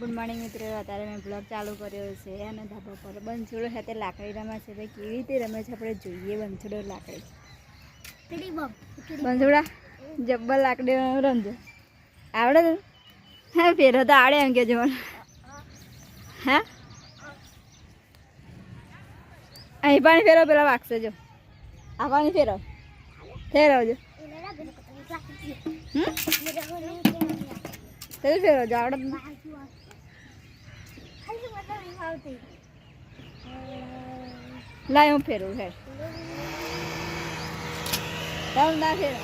Good morning મિત્રો. અત્યારે મેં બ્લોગ ચાલુ કર્યો છે અને ધાબા પર બંછોડો સાથે લાકડી રમે છે. ભાઈ કેવી રીતે રમે છે? આપણે જોઈએ બંછોડો લાકડી. બંછોડા જબ્બર લાકડી રમજો આવડે તો હા ફેરો તો આવડે એમ કેજો મને. હા? અહીં પાણી ફેરો પેલા વાગશે જો. આ પાણી ફેરવ. ફેરવજો. తెలిసే రోజు ఆడదు લાય હું ફેરું હેડ ના ફેર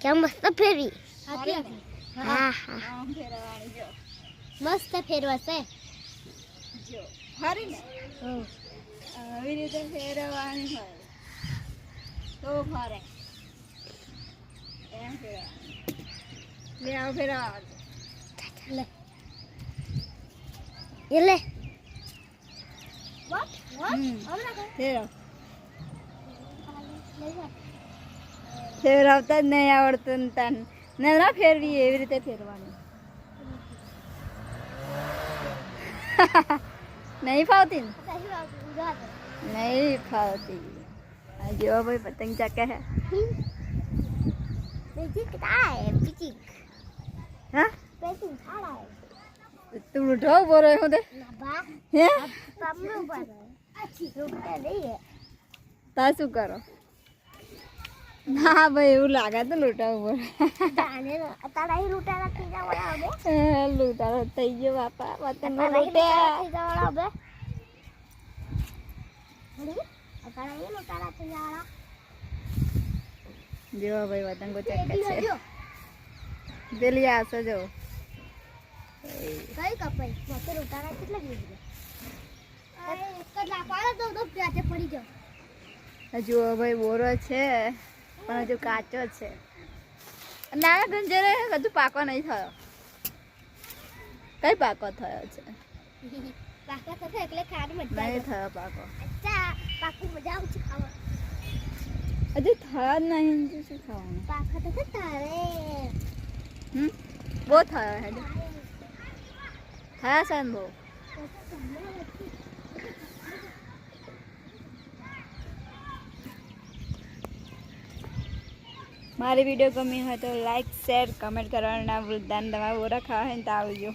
કેમ મસ્ત ફેરી હા હા આમ ફેરવાની જો મસ્ત ફેરવાશે જો ફરી ને આવી રીતે ફેરવવાની હોય તો ફરે એમ ફેરવવાની લે આવ ફેરવા લે એટલે હમ ફેરવ ફેરવતા જ નહીં આવડતું ને તને ને ના ફેરવી એવી રીતે ફેરવાની નહીં ફાવતી ને નહીં ફાવતી આ જેવો ભાઈ પતંગ ચાકે હે હા તું ઉઠો ઊભો રહ્યો હું તે હે તા શું કરો ના ભાઈ એવું લાગે તો લૂંટા ઉપર લૂંટારો થઈ ગયો બાપા પતંગ લૂંટ્યા. જો ભાઈ વતંગો ચક્કે છે પેલી આસો જો કઈ કપાઈ? મતે ઉતારા કેટલા ગઈ કદલા પાડો તો તો પડી જાવ હજુ ભાઈ બોરો છે. પણ હજુ કાચો છે. નાના ગંજરે હજુ પાકો નહીં થયો. કઈ પાકો થયો છે? પાકા થતો એટલે ખાડ મજા નહીં થયો પાકો. અચ્છા પાકું મજા આવશે ખાવા હજુ થયો જ નહીં તો શું ખાવાનું? પાકા થશે તારે. હમ? બહુ થયો હજુ. થયા છે ને બહુ? મારી વીડિયો ગમી હોય તો લાઈક શેર કમેન્ટ કરવાના વૃદ્ધાન તમારે બોરા હોય ને તો આવજો.